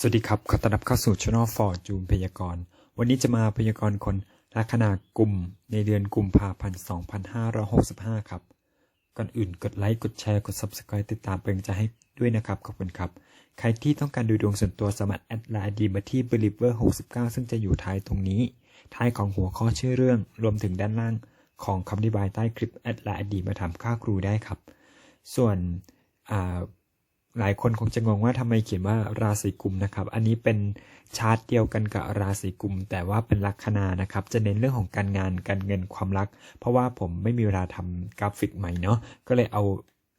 สวัสดีครับ ขอต้อนรับเข้าสู่ช่องฟอร์จูนพยากรณ์ วันนี้จะมาพยากรณ์คนลัคนากลุ่มในเดือนกุมภาพันธ์2565 ครับ ก่อนอื่นกดไลค์ กดแชร์ กด Subscribe ติดตามเป็นกำลังใจให้ด้วยนะครับ ขอบคุณครับ ใครที่ต้องการดูดวงส่วนตัวสามารถแอดไลน์ดีมาที่ believer 69 ซึ่งจะอยู่ท้ายตรงนี้ ท้ายของหัวข้อชื่อเรื่อง รวมถึงด้านล่างของคำอธิบายใต้คลิปแอดไลน์ดีมาถามค่าครูได้ครับ ส่วนอ่า หลายคนคงจะงงว่าทำไมเขียนว่าราศีกุมนะครับ อันนี้เป็นชาร์ตเดียวกันกับราศีกุม แต่ว่าเป็นลัคนานะครับ จะเน้นเรื่องของการงานการเงินความรัก เพราะว่าผมไม่มีเวลาทำกราฟิกใหม่เนาะก็เลยเอา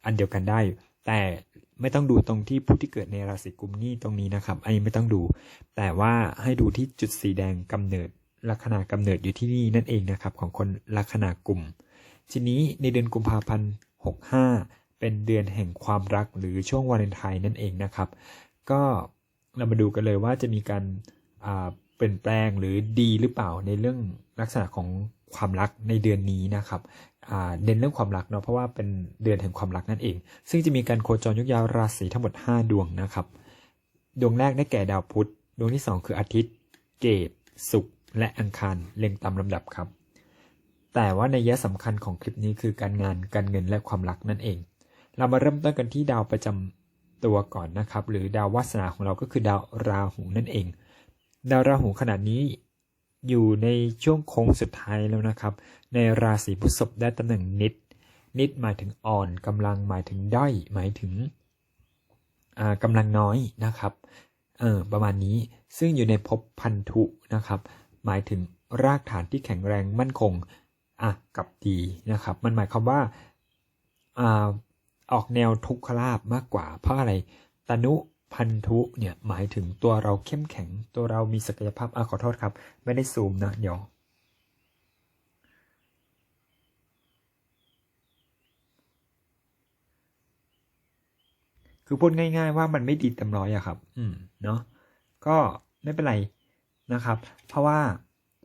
อันเดียวกันได้ แต่ไม่ต้องดูตรงที่ผู้ที่เกิดในราศีกุมนี่ตรงนี้นะครับ อันนี้ไม่ต้องดู แต่ว่าให้ดูที่จุดสีแดงกำเนิดลัคนากำเนิดอยู่ที่นี่นั่นเองนะครับ ของคนลัคนากุม ทีนี้ในเดือนกุมภาพันธ์65 เป็นเดือนแห่งความรักหรือช่วงวาเลนไทน์นั่นเองนะครับ ก็เรามาดูกันเลยว่าจะมีการเปลี่ยนแปลงหรือดีหรือเปล่าในเรื่องลักษณะของความรักในเดือนนี้นะครับเน้นเรื่องความรักเนาะเพราะว่าเป็นเดือนแห่งความรักนั่นเอง ซึ่งจะมีการโคจรยุกยาวราศีทั้งหมด 5 ดวงนะครับ ดวงแรกได้แก่ดาวพุธ ดวงที่ 2 คืออาทิตย์ เกตศุกร์และอังคารเรียงตามลำดับครับ แต่ว่าในยยะสำคัญของคลิปนี้คือการงานการเงินและความรักนั่นเอง เรามาเริ่มต้นกันที่ดาวประจำตัวก่อนนะครับ หรือดาววาสนาของเราก็คือดาวราหูนั่นเอง ดาวราหูขนาดนี้อยู่ในช่วงโค้งสุดท้ายแล้วนะครับ ในราศีพฤษภได้ตำแหน่งนิด นิดหมายถึงอ่อนกำลังหมายถึงด้อยหมายถึงอ่ากำลังน้อยนะครับเออประมาณนี้ซึ่งอยู่ในภพพันธุนะครับ หมายถึงรากฐานที่แข็งแรงมั่นคงอะกับดีนะครับ มันหมายความว่าอ่า ออกแนวทุกขลาบมากกว่า เพราะอะไรตนุพันธุเนี่ยหมายถึงตัวเราเข้มแข็ง ตัวเรามีศักยภาพอะขอโทษครับ ไม่ได้ซูมนะเดี๋ยวคือพูดง่ายๆว่ามันไม่ดีเต็มร้อยอะครับ อืม เนาะ ก็ไม่เป็นไรนะครับ เพราะว่า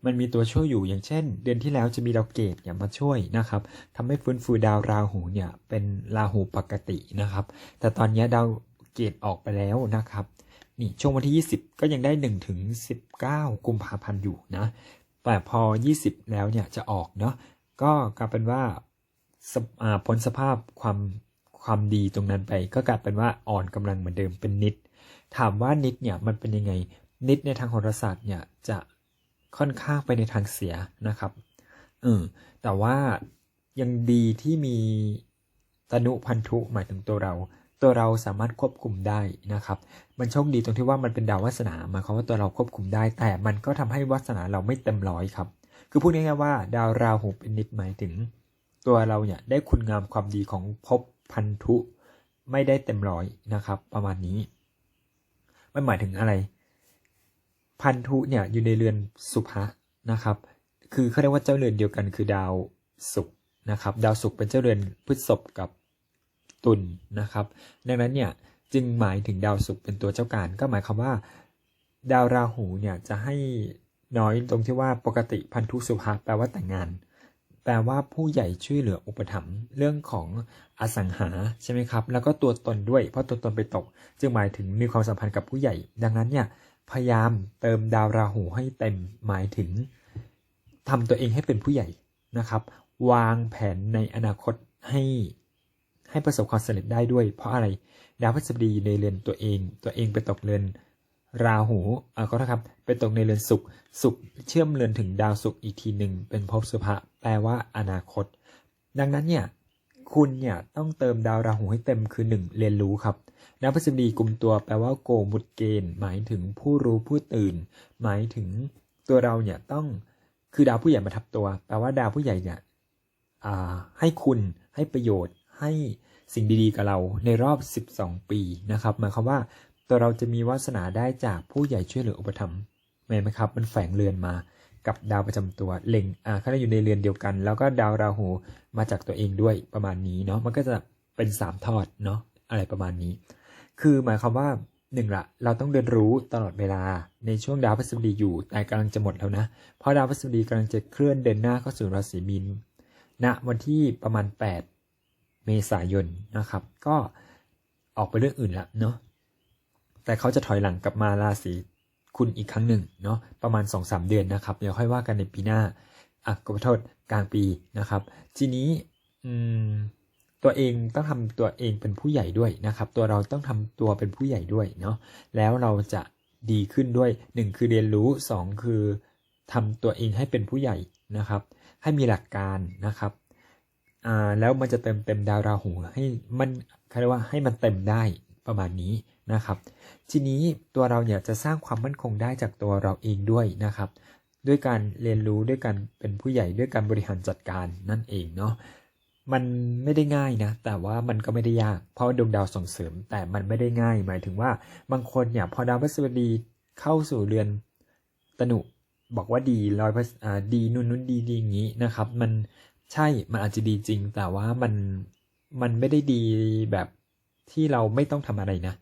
มันมีตัวช่วยอยู่อย่างเช่น เดือนที่แล้วจะมีดาวเกตเนี่ยมาช่วยนะครับทำให้ฟื้นฟูดาวราหูเนี่ยเป็นราหูปกตินะครับ แต่ตอนนี้ดาวเกตออกไปแล้วนะครับนี่ช่วงวันที่ 20 ก็ยังได้1ถึง19 กุมภาพันธ์อยู่นะแต่พอ 20 แล้วเนี่ยจะออกเนาะก็กลายเป็นว่าสภอ่าพ้นสภาพความความดีตรงนั้นไป ก็กลายเป็นว่าอ่อนกำลังเหมือนเดิมเป็นนิด ถามว่านิดเนี่ยมันเป็นยังไงนิดในทางโหราศาสตร์เนี่ยจะ ค่อนข้างไปในทางเสียนะครับเออแต่ว่ายังดีที่มีตนุพันธุหมายถึงตัวเรา ตัวเราสามารถควบคุมได้นะครับ มันโชคดีตรงที่ว่ามันเป็นดาววาสนาหมายความว่าตัวเราควบคุมได้ แต่มันก็ทำให้วาสนาเราไม่เต็มร้อยครับ คือพูดง่ายๆว่า ดาวราหูเป็นนิดหมายถึง ตัวเราเนี่ยได้คุณงามความดีของภพพันธุไม่ได้เต็มร้อยนะครับ ประมาณนี้ มันหมายถึงอะไร พันธุเนี่ยอยู่ในเรือนสุภะนะครับ คือเขาเรียกว่าเจ้าเรือนเดียวกันคือดาวศุกร์นะครับ ดาวศุกร์เป็นเจ้าเรือนพฤษภกับตุลนะครับ ดังนั้นเนี่ยจึงหมายถึงดาวศุกร์เป็นตัวเจ้าการ ก็หมายความว่า ดาวราหูเนี่ยจะให้น้อยตรงที่ว่าปกติพันธุสุภะแปลว่าแต่งงาน แปลว่าผู้ใหญ่ช่วยเหลืออุปถัมภ์เรื่องของอสังหาใช่ไหมครับ แล้วก็ตัวตนด้วย เพราะตัวตนไปตก จึงหมายถึงมีความสัมพันธ์กับผู้ใหญ่ ดังนั้นเนี่ย พยายามเติมดาวราหูให้เต็มหมายถึงทำตัวเองให้เป็นผู้ใหญ่นะครับ วางแผนในอนาคตให้ให้ประสบความสำเร็จได้ด้วย เพราะอะไรดาวพฤหัสบดีในเรือนตัวเอง ตัวเองไปตกเรือนราหูอ่าก็นะครับไปตกในเรือนศุกร์ศุกร์เชื่อมเรือนถึงดาวศุกร์อีกทีหนึ่งเป็นภพสุภะแปลว่าอนาคต ดังนั้นเนี่ย คุณเนี่ยต้องเติมดาวราหูให้เต็มคือ 1 เรียนรู้ครับดาวพฤหัสบดีกลุ่มตัวแปลว่าโกมุดเกณฑ์ หมายถึงผู้รู้ผู้ตื่น หมายถึงตัวเราเนี่ยต้องคือดาวผู้ใหญ่มาทับตัว แปลว่าดาวผู้ใหญ่เนี่ยให้คุณให้ประโยชน์ให้สิ่งดีๆ กับเราในรอบ 12 ปีนะครับหมายความว่าตัวเราจะมีวาสนาได้จากผู้ใหญ่ช่วยเหลืออุปถัมภ์ไหมครับ มันแฝงเรือนมา กับดาวประจำตัวเล็งอ่าเขาอยู่ในเรือนเดียวกัน แล้วก็ดาวราหูมาจากตัวเองด้วยประมาณนี้เนาะมันก็จะเป็นสามทอดเนาะอะไรประมาณนี้ คือหมายความว่าหนึ่งละเราต้องเรียนรู้ตลอดเวลาในช่วงดาวพฤหัสบดีอยู่แต่กำลังจะหมดแล้วนะ เพราะดาวพฤหัสบดีกำลังจะเคลื่อนเดินหน้าเข้าสู่ราศีมีนณวันที่ประมาณ 8 เมษายนนะครับ ก็ออกไปเรื่องอื่นละเนาะแต่เขาจะถอยหลังกลับมาราศี คุณอีกครั้งหนึ่งเนาะประมาณ 2-3 เดือนนะครับเดี๋ยวค่อยว่ากันในปีหน้าอะขอโทษกลางปีนะครับ ทีนี้อืมตัวเองต้องทำตัวเองเป็นผู้ใหญ่ด้วยนะครับ ตัวเราต้องทำตัวเป็นผู้ใหญ่ด้วยเนาะแล้วเราจะดีขึ้นด้วย 1 คือเรียนรู้ 2 คือทำตัวเองให้เป็นผู้ใหญ่นะครับ ให้มีหลักการนะครับอ่าแล้วมันจะเติมเต็มดาวราหูให้มันเขาเรียกว่าให้มันเต็มได้ประมาณนี้ นะครับ ทีนี้ตัวเราเนี่ยจะสร้างความมั่นคงได้จากตัวเราเองด้วยนะครับ ด้วยการเรียนรู้ด้วยการเป็นผู้ใหญ่ด้วยการบริหารจัดการนั่นเองเนาะมันไม่ได้ง่ายนะ แต่ว่ามันก็ไม่ได้ยาก เพราะดวงดาวส่งเสริม แต่มันไม่ได้ง่าย หมายถึงว่าบางคนเนี่ยพอดาวพฤหัสบดีเข้าสู่เรือนตนุบอกว่าดีร้อยเปอร์อ่าดีนู่นนู่นดีดีอย่างนี้นะครับ มันใช่มันอาจจะดีจริง แต่ว่ามันมันไม่ได้ดีแบบที่เราไม่ต้องทำอะไรนะ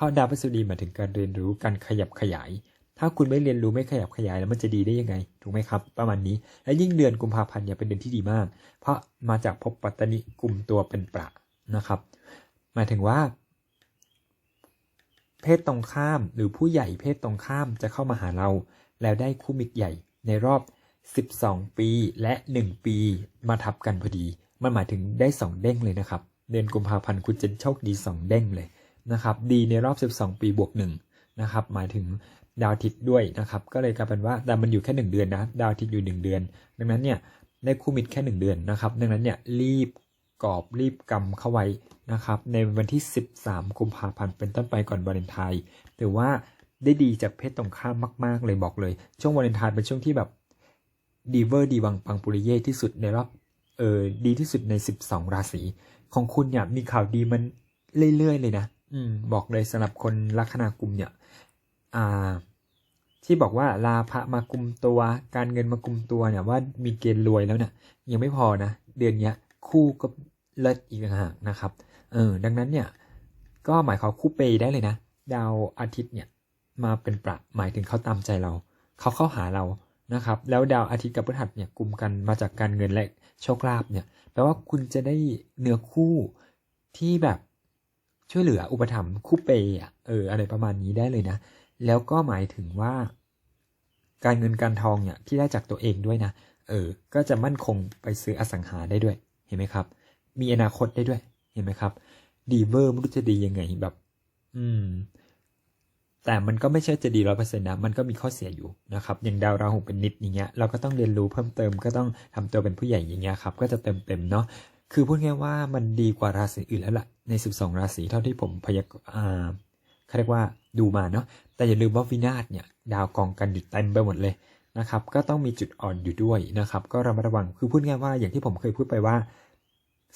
ราะดาวพฤหัสบดีหมายถึงการเรียนรู้การขยับขยาย ถ้าคุณไม่เรียนรู้ไม่ขยับขยายแล้วมันจะดีได้ยังไงถูกไหมครับ ประมาณนี้ และยิ่งเดือนกุมภาพันธ์เนี่ยเป็นเดือนที่ดีมาก เพราะมาจากภพปัตตนิกลุ่มตัวเป็นประนะครับ หมายถึงว่า เพศตรงข้ามหรือผู้ใหญ่เพศตรงข้ามจะเข้ามาหาเรา แล้วได้คู่มิตรใหญ่ในรอบ 12 ปีและ 1 ปีมาทับกันพอดี มันหมายถึงได้ 2 เด้งเลยนะครับ เดือนกุมภาพันธ์คุณจะโชคดี 2 เด้งเลย นะครับดีในรอบ 12 ปีบวก1นะครับหมายถึงดาวอาทิตย์ด้วยนะครับก็เลยกลายเป็นว่าแต่มันอยู่แค่ 1 เดือนนะดาวอาทิตย์อยู่ 1 เดือน ดังนั้นเนี่ยได้คู่มิตรแค่ 1 เดือนนะครับดังนั้นเนี่ยรีบกอบรีบกำเข้าไว้นะครับในวันที่ 13 กุมภาพันธ์เป็นต้นไปก่อนวาเลนไทน์ถือว่าได้ดีจากเพศตรงข้ามมาก ๆ เลยบอกเลย ช่วงวาเลนไทน์เป็นช่วงที่แบบดีเวอร์ดีวังปังปุริเย่ที่สุดในรอบเออดีที่สุดใน 12 ราศีของคุณเนี่ยมีข่าวดีมันเรื่อย ๆ เลยนะ อืม บอกเลยสำหรับคนลัคนากุมเนี่ย อ่า ที่บอกว่าลาภะมากุมตัว การเงินมากุมตัวเนี่ยว่ามีเกณฑ์รวยแล้วเนี่ยยังไม่พอนะเดือนเนี้ยคู่ก็เลิศอีกต่างหากนะครับ เออ ดังนั้นเนี่ย ก็หมายความคู่เปย์ได้เลยนะ ดาวอาทิตย์เนี่ย มาเป็นประหมายถึงเขาตามใจเรา เขาเข้าหาเรานะครับ แล้วดาวอาทิตย์กับพฤหัสเนี่ยกลุ่มกันมาจากการเงินและโชคลาภเนี่ย แปลว่าคุณจะได้เนื้อคู่ที่แบบ ช่วยเหลืออุปถัมภ์คู่เปย์อะเอออะไรประมาณนี้ได้เลยนะ แล้วก็หมายถึงว่า การเงินการทองเนี่ยที่ได้จากตัวเองด้วยนะเออ ก็จะมั่นคงไปซื้ออสังหาได้ด้วย เห็นไหมครับ มีอนาคตได้ด้วย เห็นไหมครับ ดีเวอร์ไม่รู้จะดียังไงแบบ อืม แต่มันก็ไม่ใช่จะดีร้อยเปอร์เซ็นต์นะ มันก็มีข้อเสียอยู่นะครับ อย่างดาวราหูเป็นนิดอย่างเงี้ย เราก็ต้องเรียนรู้เพิ่มเติม ก็ต้องทำตัวเป็นผู้ใหญ่อย่างเงี้ยครับ ก็จะเต็มเต็มเนาะ คือพูดง่ายว่ามันดีกว่าราศีอื่นแล้วล่ะ ใน 12 ราศีเท่าที่ผมพยากอ่าเขาเรียกว่าดูมาเนาะแต่อย่าลืมว่าวินาศเนี่ยดาวกองกันอยู่เต็มไปหมดเลยนะครับก็ต้องมีจุดอ่อนอยู่ด้วยนะครับก็ระมัดระวังคือพูดง่ายว่าอย่างที่ผมเคยพูดไปว่า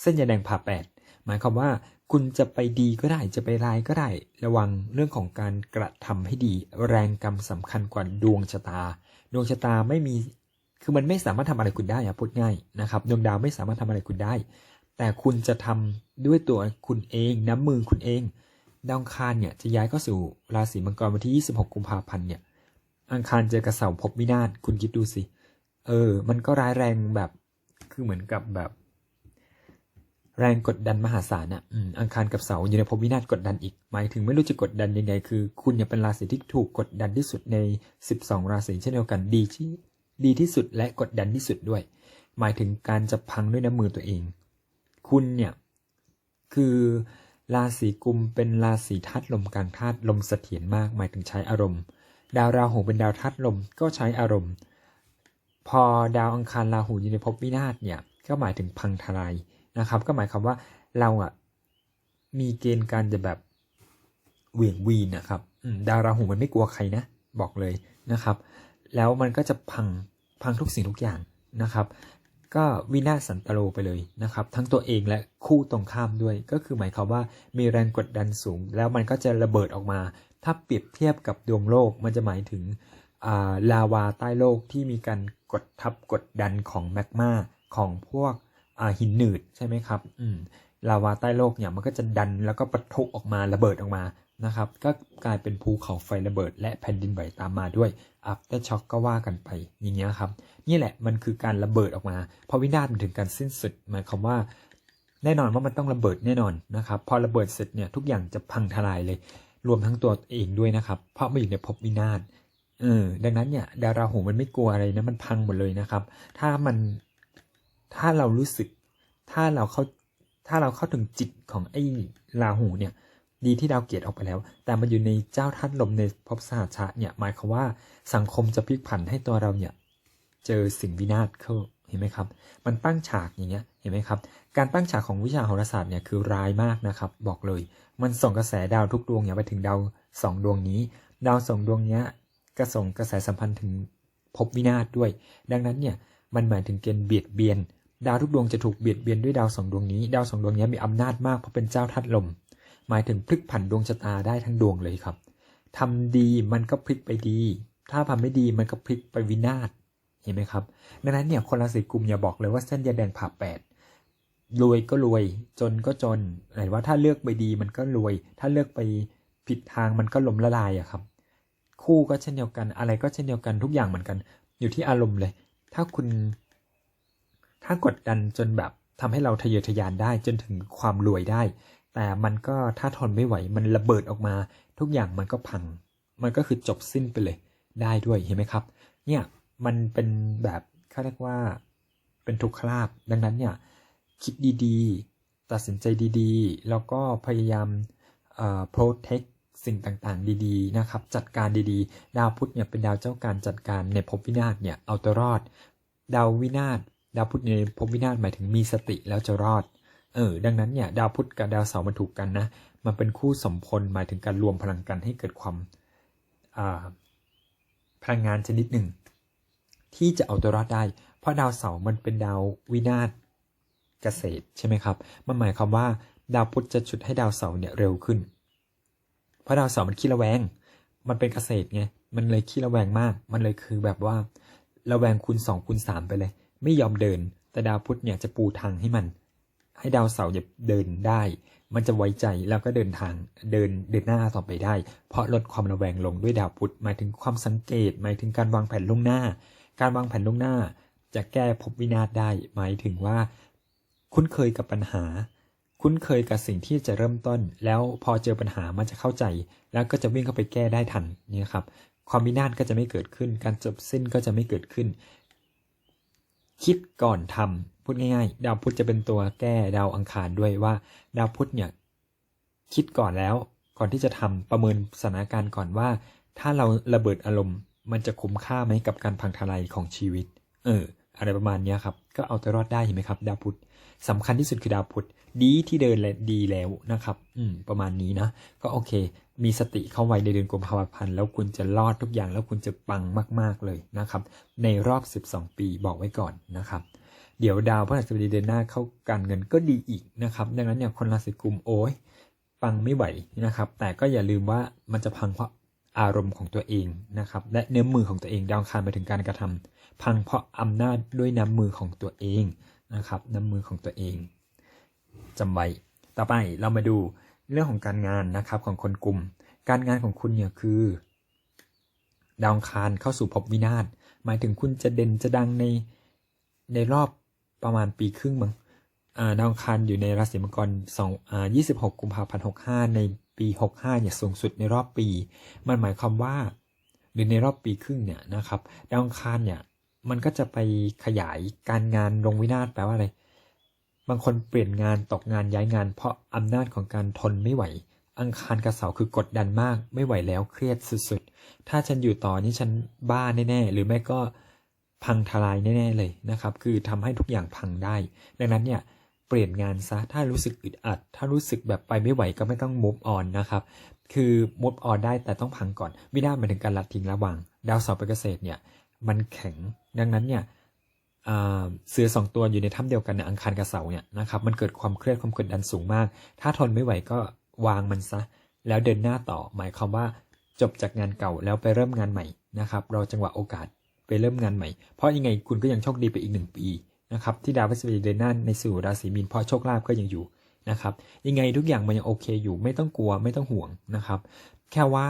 เส้นยาแดงผ่าแปดหมายความว่าคุณจะไปดีก็ได้จะไปร้ายก็ได้ ระวังเรื่องของการกระทำให้ดี แรงกรรมสำคัญกว่าดวงชะตา ดวงชะตาไม่มีคือมันไม่สามารถทำอะไรคุณได้อะพูดง่ายนะครับดวงดาวไม่สามารถทำอะไรคุณได้ แต่คุณจะทำด้วยตัวคุณเองน้ำมือคุณเอง ดาวอังคารเนี่ยจะย้ายเข้าสู่ราศีมังกรวันที่ 26 กุมภาพันธ์เนี่ย อังคารเจอกับเสาภพวินาศคุณคิดดูสิ เออ มันก็ร้ายแรงแบบ คือเหมือนกับแบบ แรงกดดันมหาศาลอะอืมอังคารกับเสาอยู่ในภพวินาศกดดันอีก หมายถึงไม่รู้จะกดดันยังไง คือ คุณเนี่ยเป็นราศีที่ถูกกดดันที่สุดใน 12 ราศีเช่นเดียวกันดีที่ดีที่สุดและกดดันที่สุดด้วย หมายถึงการจะพังด้วยน้ำมือตัวเอง คุณเนี่ย คือราศีกุมเป็นราศีธาตุลมกลางธาตุลมเสถียรมากหมายถึงใช้อารมณ์ ดาวราหูเป็นดาวธาตุลมก็ใช้อารมณ์ พอดาวอังคารราหูอยู่ในภพวินาศเนี่ยก็หมายถึงพังทลายนะครับ ก็หมายความว่าเราอะมีเกณฑ์การจะแบบเหวี่ยงวีนนะครับดาวราหูมันไม่กลัวใครนะ บอกเลยนะครับ แล้วมันก็จะพังพังทุกสิ่งทุกอย่างนะครับ ก็วินาศสันตโลไปเลยนะครับ ทั้งตัวเองและคู่ตรงข้ามด้วย ก็คือหมายความว่ามีแรงกดดันสูง แล้วมันก็จะระเบิดออกมา ถ้าเปรียบเทียบกับดวงโลกมันจะหมายถึงาลาวาใต้โลกที่มีการกดทับกดดันของแมกมาของพวกหินหนืดใช่ไหมครับอืม ลาวาใต้โลกเนี่ยมันก็จะดันแล้วก็ปะทุออกมาระเบิดออกมานะครับ ก็กลายเป็นภูเขาไฟระเบิด และแผ่นดินไหวตามมาด้วย after shock ก็ว่ากันไปอย่างเงี้ยครับ นี่แหละมันคือการระเบิดออกมาพอวินาศมันถึงการสิ้นสุดหมายความว่า แน่นอนว่ามันต้องระเบิดแน่นอนนะครับ พอระเบิดเสร็จเนี่ยทุกอย่างจะพังทลายเลย รวมทั้งตัวเองด้วยนะครับ เพราะมันอยู่ในภพวินาศเออดังนั้นเนี่ยดาวราหูมันไม่กลัวอะไรนะมันพังหมดเลยนะครับ ถ้ามันถ้าเรารู้สึก ถ้าเราเข้า ถ้าเราเข้าถึงจิตของไอ้ราหูเนี่ย ดีที่ดาวเกตออกไปแล้ว แต่มันอยู่ในเจ้าท่านลมในภพสหชชะเนี่ย หมายความว่าสังคมจะพลิกผันให้ตัวเราเนี่ย เจอสิ่งวินาศเข้าเห็นไหมครับ มันตั้งฉากอย่างเงี้ย เห็นไหมครับ การตั้งฉากของวิชาโหราศาสตร์เนี่ยคือร้ายมากนะครับ บอกเลย มันส่งกระแสดาวทุกดวงเนี่ยไปถึงดาวสองดวงนี้ ดาวสองดวงเนี้ยก็ส่งกระแสสัมพันธ์ถึงภพวินาศด้วย ดังนั้นเนี่ย มันหมายถึงเกณฑ์เบียดเบียน ดาวทุกดวงจะถูกเบียดเบียนด้วยดาวสองดวงนี้ ดาวสองดวงนี้มีอำนาจมากเพราะเป็นเจ้าทัดลม หมายถึงพลิกผันดวงชะตาได้ทั้งดวงเลยครับทำดีมันก็พลิกไปดี ถ้าทำไม่ดีมันก็พลิกไปวินาศ เห็นไหมครับ ดังนั้นเนี่ยคนราศีกุมอย่าบอกเลยว่าเส้นยาแดงผ่าแปดรวยก็รวย จนก็จนหมายว่าถ้าเลือกไปดีมันก็รวย ถ้าเลือกไปผิดทางมันก็ล้มละลายอะครับ คู่ก็เช่นเดียวกัน อะไรก็เช่นเดียวกันทุกอย่างเหมือนกัน อยู่ที่อารมณ์เลย ถ้าคุณ ถ้ากดดันจนแบบทำให้เราทะเยอทะยานได้จนถึงความรวยได้ แต่มันก็ถ้าทนไม่ไหวมันระเบิดออกมา ทุกอย่างมันก็พัง มันก็คือจบสิ้นไปเลยได้ด้วยเห็นไหมครับ เนี่ยมันเป็นแบบเขาเรียกว่าเป็นทุกขลาบดังนั้นเนี่ยคิดดีๆ ตัดสินใจดีๆ แล้วก็พยายามเอ่อ protect สิ่งต่างๆ ดีๆ นะครับ จัดการดีๆ ดาวพุธเนี่ยเป็นดาวเจ้าการจัดการในภพวินาศเนี่ยเอาตัวรอด ดาววินาศ ดาวพุธในภพวินาศหมายถึงมีสติแล้วจะรอด เออ ดังนั้นเนี่ย ดาวพุธกับดาวเสาร์มันถูกกันนะ มันเป็นคู่สมพลหมายถึงการรวมพลังกันให้เกิดความาพลังงานชนิดหนึ่ง ที่จะเอาตัวรอดได้ เพราะดาวเสาร์มันเป็นดาววินาศเกษตรใช่ไหมครับ มันหมายความว่าดาวพุธจะฉุดให้ดาวเสาร์เนี่ยเร็วขึ้น เพราะดาวเสาร์มันขี้ระแวง มันเป็นเกษตรไง มันเลยขี้ระแวงมาก มันเลยคือแบบว่าระแวงคูณสองคูณสามไปเลย ไม่ยอมเดิน แต่ดาวพุธเนี่ยจะปูทางให้มัน ให้ดาวเสาร์เนี่ยเดินได้ มันจะไว้ใจแล้วก็เดินทางเดินเดินหน้าต่อไปได้ เพราะลดความระแวงลงด้วยดาวพุธหมายถึงความสังเกต หมายถึงการวางแผนล่วงหน้า การวางแผนล่วงหน้า จะแก้ภพวินาศได้ หมายถึงว่า คุ้นเคยกับปัญหา คุ้นเคยกับสิ่งที่จะเริ่มต้น แล้วพอเจอปัญหามันจะเข้าใจ แล้วก็จะวิ่งเข้าไปแก้ได้ทันนี่ครับความวินาศก็จะไม่เกิดขึ้น การจบสิ้นก็จะไม่เกิดขึ้น คิดก่อนทำพูดง่ายๆ ดาวพุธจะเป็นตัวแก้ดาวอังคารด้วยว่า ดาวพุธเนี่ยคิดก่อนแล้วก่อนที่จะทำประเมินสถานการณ์ก่อนว่า ถ้าเราระเบิดอารมณ์ มันจะคุ้มค่าไหมกับการพังทลายของชีวิต เออ อะไรประมาณนี้ครับ ก็เอาตัวรอดได้เห็นไหมครับ ดาวพุธสำคัญที่สุดคือดาวพุธดีที่เดินและดีแล้วนะครับ อืม ประมาณนี้นะ ก็โอเค มีสติเข้าไว้ในเดือนกุมภาพันธ์แล้วคุณจะรอดทุกอย่างแล้วคุณจะปังมาก ๆเลยนะครับ ในรอบ 12 ปีบอกไว้ก่อนนะครับ เดี๋ยวดาวพฤหัสบดีเดือนหน้าเข้าการเงินก็ดีอีกนะครับ ดังนั้นเนี่ยคนราศีกุมโอ้ยปังไม่ไหวนะครับ แต่ก็อย่าลืมว่ามันจะพังเพราะอารมณ์ของตัวเองนะครับ และเนื้อมือของตัวเองดาวคารไปถึงการกระทำพังเพราะอำนาจด้วยน้ำมือของตัวเองนะครับ น้ำมือของตัวเองจำไว้ต่อไปเรามาดู เรื่องของการงานนะครับของคนกลุ่ม การงานของคุณเนี่ยคือ ดาวคารเข้าสู่ภพวินาศหมายถึงคุณจะเด่นจะดังในในรอบประมาณปีครึ่งมั้งดาวคารอยู่ในราศีมังกรสองยี่สิบหกกุมภาพันธ์หกห้าในปีหกห้าเนี่ยสูงสุดในรอบปี มันหมายความว่าหรือในรอบปีครึ่งเนี่ยนะครับ ดาวคารเนี่ยมันก็จะไปขยายการงานลงวินาศแปลว่าอะไร บางคนเปลี่ยนงานตกงานย้ายงาน เพราะอำนาจของการทนไม่ไหว อังคารกับเสาร์คือกดดันมากไม่ไหวแล้วเครียดสุดๆ ถ้าฉันอยู่ต่อนี่ฉันบ้าแน่ๆ หรือไม่ก็พังทลายแน่ๆเลยนะครับ คือทำให้ทุกอย่างพังได้ ดังนั้นเนี่ยเปลี่ยนงานซะ ถ้ารู้สึกอึดอัด ถ้ารู้สึกแบบไปไม่ไหวก็ไม่ต้อง move on นะครับ คือ move on ได้แต่ต้องพังก่อนวินาศหมายถึงการลัดทิ้งระวาง ดาวเสาร์เป็นเกษตรเนี่ย มันแข็ง ดังนั้นเนี่ย เสือสองตัวอยู่ในถ้ำเดียวกันในยอังคารกับเสาร์เนี่ยนะครับมันเกิดความเครียดความกดดันสูงมาก ถ้าทนไม่ไหวก็วางมันซะ แล้วเดินหน้าต่อ หมายความว่าจบจากงานเก่าแล้วไปเริ่มงานใหม่นะครับเราจังหวะโอกาสไปเริ่มงานใหม่ เพราะยังไงคุณก็ยังโชคดีไปอีกหนึ่งปีนะครับที่ดาวพฤหัสบดีเดินหน้าในสู่ราศีมีนเพราะโชคลาภก็ยังอยู่นะครับยังไงทุกอย่างมันยังโอเคอยู่ไม่ต้องกลัวไม่ต้องห่วงนะครับ แค่ว่า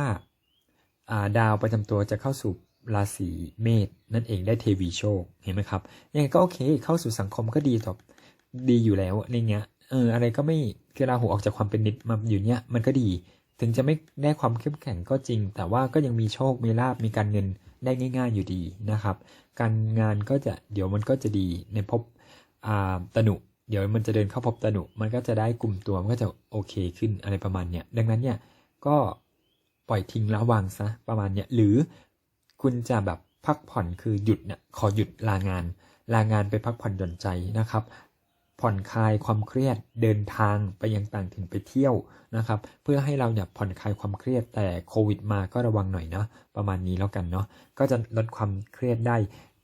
ดาวประจำตัวจะเข้าสู่ ราศีเมษนั่นเองได้เทวีโชคเห็นไหมครับยังไงก็โอเค เข้าสู่สังคมก็ดีต่อดีอยู่แล้วอะไรเงี้ยเอออะไรก็ไม่คือราหูออกจากความเป็นนิดมาอยู่เนี้ยมันก็ดี ถึงจะไม่ได้ความเข้มแข็งก็จริง แต่ว่าก็ยังมีโชคมีลาบมีการเงินได้ง่าย ๆอยู่ดีนะครับ การงานก็จะเดี๋ยวมันก็จะดีในภพอ่าตนุเดี๋ยวมันจะเดินเข้าภพตนุมันก็จะได้กลุ่มตัวมันก็จะโอเคขึ้นอะไรประมาณเนี้ยดังนั้นเนี่ยก็ปล่อยทิ้งละวางซะประมาณเนี้ยหรือ คุณจะแบบพักผ่อนคือหยุดเนี่ยขอหยุดลางาน ลางานไปพักผ่อนหย่อนใจนะครับ ผ่อนคลายความเครียดเดินทางไปยังต่างถิ่นไปเที่ยวนะครับ เพื่อให้เราเนี่ยผ่อนคลายความเครียดแต่โควิดมาก็ระวังหน่อยเนาะประมาณนี้แล้วกันเนาะก็จะลดความเครียดได้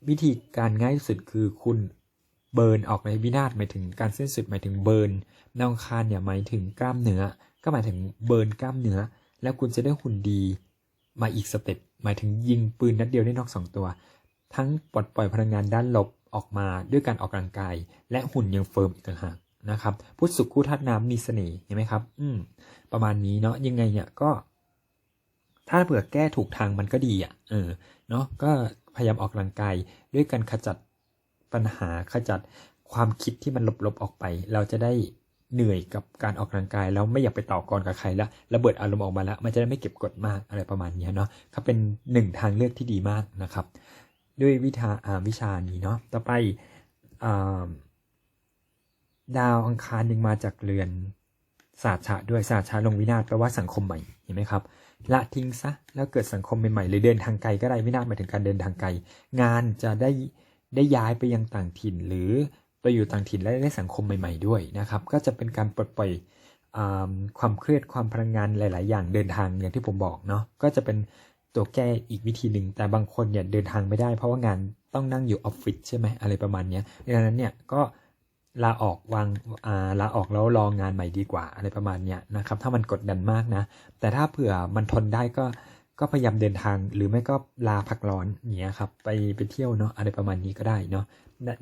วิธีการง่ายที่สุดคือคุณเบิร์นออกในวินาศหมายถึงการสิ้นสุดหมายถึงเบิร์นดาวอังคารเนี่ยหมายถึงกล้ามเนื้อ ก็หมายถึงเบิร์นกล้ามเนื้อ แล้วคุณจะได้หุ่นดีมาอีกสเต็ป หมายถึงยิงปืนนัดเดียวได้นอกสองตัว ทั้งปลดปล่อยพลังงานด้านลบออกมาด้วยการออกกำลังกาย และหุ่นยังเฟิร์มอีกต่างหากนะครับพุทธสุขคู่ธาตุน้ำมีเสน่ห์เห็นไหมครับ อืม ประมาณนี้เนาะยังไงเนี่ยก็ ถ้าเผื่อแก้ถูกทางมันก็ดีอะ เออ เนาะก็พยายามออกกำลังกายด้วยการขจัดปัญหาขจัดความคิดที่มันลบๆออกไป เราจะได้ เหนื่อยกับการออกกำลังกาย แล้วไม่อยากไปต่อกรกับใครแล้วระเบิดอารมณ์ออกมาแล้ว มันจะได้ไม่เก็บกดมากอะไรประมาณนี้เนาะเขาเป็นหนึ่งทางเลือกที่ดีมากนะครับ ด้วยวิชาาวิชานี้เนาะต่อไปอดาวอังคารยังมาจากเรือนศาสตร์ชะด้วยศาสตร์ชะลงวินาศแปลว่าสังคมใหม่เห็นไหมครับละทิ้งซะแล้วเกิดสังคมใหม่ๆหรือเดินทางไกลก็ได้วินาศหมายถึงการเดินทางไกล งานจะได้ได้ย้ายไปยังต่างถิ่นหรือ ไปอยู่ต่างถิ่นและได้สังคมใหม่ๆด้วยนะครับ ก็จะเป็นการปลดปล่อยอความเครียดความพลังงานหลาย ๆ อย่างเดินทางอย่างที่ผมบอกเนาะก็จะเป็นตัวแก้อีกวิธีหนึ่งแต่บางคนเนี่ยเดินทางไม่ได้ เพราะว่างานต้องนั่งอยู่ออฟฟิศใช่ไหมอะไรประมาณนี้ดังนั้นเนี่ยก็ลาออกวางาลาออกแล้วรองงานใหม่ดีกว่าอะไรประมาณนี้นะครับ ถ้ามันกดดันมากนะ แต่ถ้าเผื่อมันทนได้ก็ก็พยายามเดินทางหรือไม่ก็ลาพักร้อนเงี้ยครับไปไปเที่ยวเนาะอะไรประมาณนี้ก็ได้เนาะ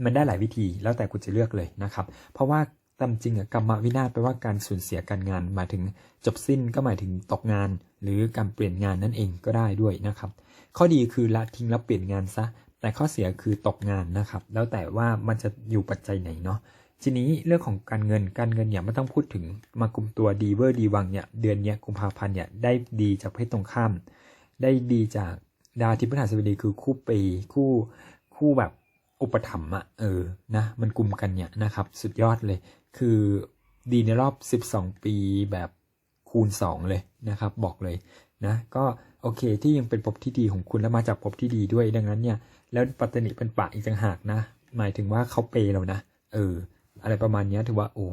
มันได้หลายวิธีแล้วแต่คุณจะเลือกเลยนะครับ เพราะว่าตามจริงอะกรรมวินาศแปลว่าการสูญเสียการงานหมายถึงจบสิ้นก็หมายถึงตกงาน หรือการเปลี่ยนงานนั่นเองก็ได้ด้วยนะครับ ข้อดีคือละทิ้งแล้วเปลี่ยนงานซะ แต่ข้อเสียคือตกงานนะครับ แล้วแต่ว่ามันจะอยู่ปัจจัยไหนเนาะทีนี้เรื่องของการเงินการเงินเนี่ยไม่ต้องพูดถึงมากลุ่มตัวดีเวอร์ดีวังเนี่ยเดือนเนี้ยกุมภาพันธ์เนี่ยได้ดีจากเพศตรงข้าม ได้ดีจากดาวทิพย์พฤหัสบดีคือคู่ปีคู่คู่แบบ อุปถัมภ์อะเออนะมันกลุ่มกันเนี่ยนะครับ สุดยอดเลย คือดีในรอบ 12 ปีแบบคูณ 2 เลยนะครับ บอกเลยนะก็โอเคที่ยังเป็นภพที่ดีของคุณแล้วมาจากภพที่ดีด้วยดังนั้นเนี่ย แล้วปัตตนิเป็นปะอีกต่างหากนะ หมายถึงว่าเขาเปย์เรานะ เออ อะไรประมาณนี้ถือว่าโอ้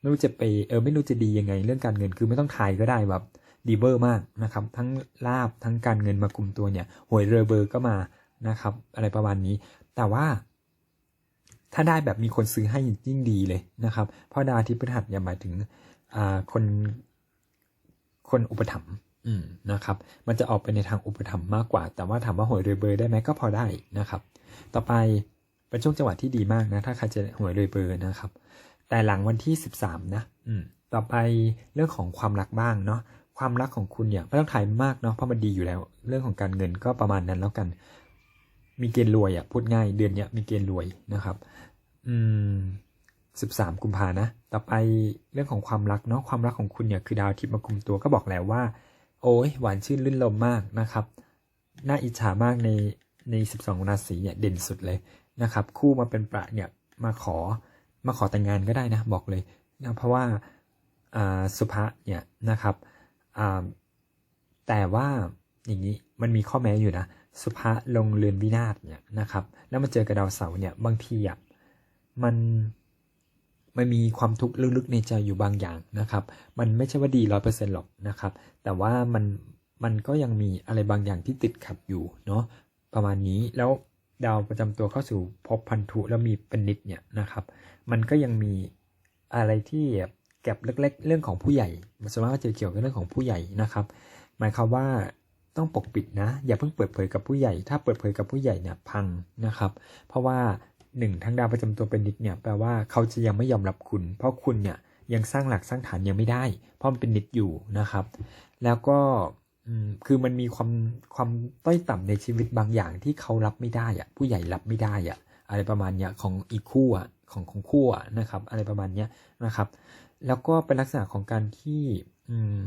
ไม่รู้จะไปเออไม่รู้จะดียังไง เรื่องการเงินคือไม่ต้องทายก็ได้แบบดีเบอร์มากนะครับ ทั้งลาบทั้งการเงินมากลุ่มตัวเนี่ยหวยเรือเบอร์ก็มานะครับ อะไรประมาณนี้ แต่ว่า ถ้าได้แบบมีคนซื้อให้ยิ่งดีเลยนะครับ เพราะดาวที่พฤหัสเนี่ยหมายถึงคน คนอุปถัมภ์นะครับ มันจะออกไปในทางอุปถัมภ์มากกว่า แต่ว่าถามว่าหวยเรอเบอร์ได้ไหมก็พอได้นะครับ ต่อไปเป็นช่วงจังหวะที่ดีมากนะ ถ้าใครจะหวยเลยเบอร์นะครับ แต่หลังวันที่13นะ อืม ต่อไปเรื่องของความรักบ้างเนาะ ความรักของคุณเนี่ยไม่ต้องถ่ายมากเนาะ เพราะมันดีอยู่แล้ว เรื่องของการเงินก็ประมาณนั้นแล้วกัน มีเกณฑ์รวยอะ่ะพูดง่ายเดือนเนี้ยมีเกณฑ์รวยนะครับ อืม13กุมภานะ ต่อไปเรื่องของความรักเนาะความรักของคุณเนี่ยคือดาวอาทิตย์มาคุมตัวก็บอกแล้วว่า โอ้ยหวานชื่นลื่นลมมากนะครับน่าอิจฉามากในใน12ราศีเนี่ยเด่นสุดเลยนะครับ คู่มาเป็นประเนี่ยมาขอมาขอแต่งงานก็ได้นะบอกเลยนะเพราะว่าอ่าสุภะเนี่ยนะครับอ่าแต่ว่าอย่างนี้มันมีข้อแม้อยู่นะ สุภะลงเรือนวินาศเนี่ยนะครับ แล้วมาเจอกับดาวเสาร์เนี่ยบางทีอะมันมันมีความทุกข์ลึกๆในใจอยู่บางอย่างนะครับ มันไม่ใช่ว่าดีร้อยเปอร์เซ็นต์หรอกนะครับ แต่ว่ามันมันก็ยังมีอะไรบางอย่างที่ติดขัดอยู่เนาะประมาณนี้แล้วดาวประจำตัวเข้าสู่ภพพันธุแล้วมีเป็นนิดเนี่ยนะครับ มันก็ยังมีอะไรที่แก็บเล็ก ๆ เรื่องของผู้ใหญ่มันส่วนมากก็จะเกี่ยวกับเรื่องของผู้ใหญ่นะครับ หมายความว่า ต้องปกปิดนะ อย่าเพิ่งเปิดเผยกับผู้ใหญ่ ถ้าเปิดเผยกับผู้ใหญ่เนี่ยพังนะครับ เพราะว่าหนึ่งทั้งดาวประจำตัวเป็นนิดเนี่ยแปลว่าเขาจะยังไม่ยอมรับคุณ เพราะคุณเนี่ยยังสร้างหลักสร้างฐานยังไม่ได้ เพราะมันเป็นนิดอยู่นะครับ แล้วก็คือมันมีความความต้อยต่ำในชีวิตบางอย่างที่เขารับไม่ได้อะผู้ใหญ่รับไม่ได้อะอะไรประมาณเนี้ยของอีกคู่อะของของคู่อะนะครับ อะไรประมาณเนี้ยนะครับ แล้วก็เป็นลักษณะของการที่อืม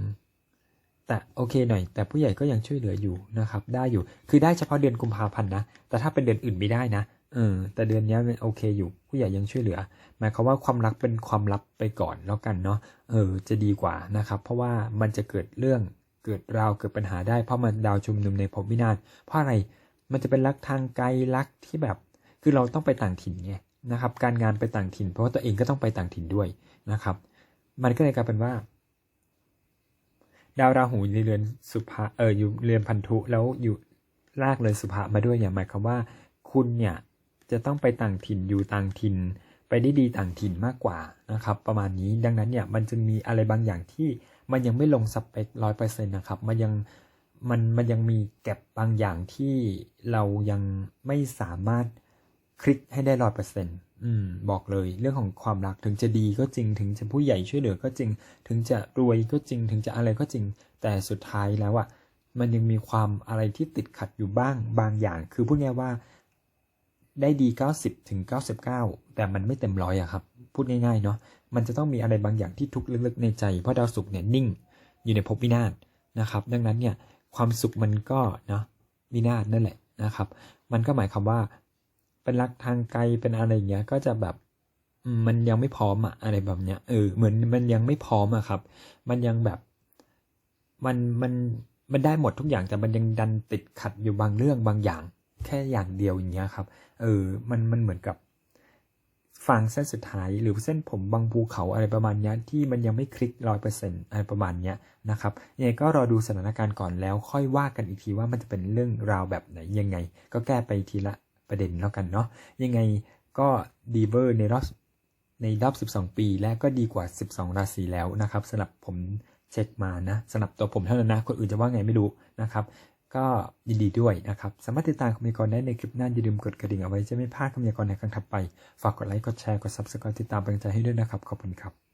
แต่โอเคหน่อย แต่ผู้ใหญ่ก็ยังช่วยเหลืออยู่นะครับ ได้อยู่ คือได้เฉพาะเดือนกุมภาพันธ์นะ แต่ถ้าเป็นเดือนอื่นไม่ได้นะ เออ แต่เดือนนี้มันโอเคอยู่ ผู้ใหญ่ยังช่วยเหลือ หมายความว่าความรักเป็นความลับไปก่อนแล้วกันเนาะ เออ จะดีกว่านะครับ เพราะว่ามันจะเกิดเรื่อง เกิดราว เกิดปัญหาได้ เพราะมันดาวชุมนุมในภพวินาศเพราะอะไร มันจะเป็นรักทางไกลรักที่แบบ คือเราต้องไปต่างถิ่นไงนะครับ การงานไปต่างถิ่น เพราะว่าตัวเองก็ต้องไปต่างถิ่นด้วยนะครับ มันก็เลยกลายเป็นว่า ดาวราหูอยู่ในเรือนสุภาเอออยู่เรือนพันธุแล้วอยู่ลากเลยสุภามาด้วยเนี่ยหมายความว่า คุณเนี่ยจะต้องไปต่างถิ่นอยู่ต่างถิ่น ไปได้ดีต่างถิ่นมากกว่านะครับ ประมาณนี้ดังนั้นเนี่ยมันจึงมีอะไรบางอย่างที่มันยังไม่ลงสเปคร้อยเปอร์เซ็นต์นะครับ มันยังมันมันยังมีแก็บบางอย่างที่เรายังไม่สามารถคลิกให้ได้ร้อยเปอร์เซ็นต์ อืมบอกเลยเรื่องของความรักถึงจะดีก็จริง ถึงจะผู้ใหญ่ช่วยเหลือก็จริง ถึงจะรวยก็จริง ถึงจะอะไรก็จริง แต่สุดท้ายแล้วอะมันยังมีความอะไรที่ติดขัดอยู่บ้างบางอย่าง คือพูดง่ายว่า ได้ดี 90ถึง99 แต่มันไม่เต็มร้อยอะครับ พูดง่ายๆเนาะมันจะต้องมีอะไรบางอย่างที่ทุกข์ลึกๆในใจ เพราะดาวศุกร์เนี่ยนิ่ง อยู่ในภพวินาศนะครับ ดังนั้นเนี่ยความสุขมันก็เนาะวินาศนั่นแหละนะครับ มันก็หมายความว่า เป็นรักทางไกลเป็นอะไรอย่างเงี้ย ก็จะแบบอืมมันยังไม่พร้อมอะอะไรแบบเนี้ยเออเหมือนมันยังไม่พร้อมอะครับ มันยังแบบ มันมันมันได้หมดทุกอย่างแต่มันยังดันติดขัดอยู่บางเรื่องบางอย่าง แค่อย่างเดียวอย่างเงี้ยครับ เออ มันมันเหมือนกับฟางเส้นสุดท้ายหรือเส้นผมบางภูเขาอะไรประมาณเนี้ยที่มันยังไม่คลิกร้อยเปอร์เซ็นต์อะไรประมาณเนี้ยนะครับยังไงก็รอดูสถานการณ์ก่อนแล้วค่อยว่ากันอีกทีว่ามันจะเป็นเรื่องราวแบบไหนยังไง ก็แก้ไปทีละ ประเด็นแล้วกันเนาะยังไงก็ดีเวอร์ในรอบในรอบ 12 ปีและก็ดีกว่า 12 ราศีแล้วนะครับสำหรับผมเช็คมานะสำหรับตัวผมเท่านั้นนะ คนอื่นจะว่าไงไม่รู้นะครับ ก็ยินดีด้วยนะครับ สามารถติดตามคำพยากรณ์ได้ในคลิปหน้าอย่าลืมกดกระดิ่งเอาไว้จะไม่พลาดคำพยากรณ์ในครั้งถัดไป ฝากกดไลค์ กดแชร์ กด subscribe ติดตามเป็นกำลังใจให้ด้วยนะครับ ขอบคุณครับ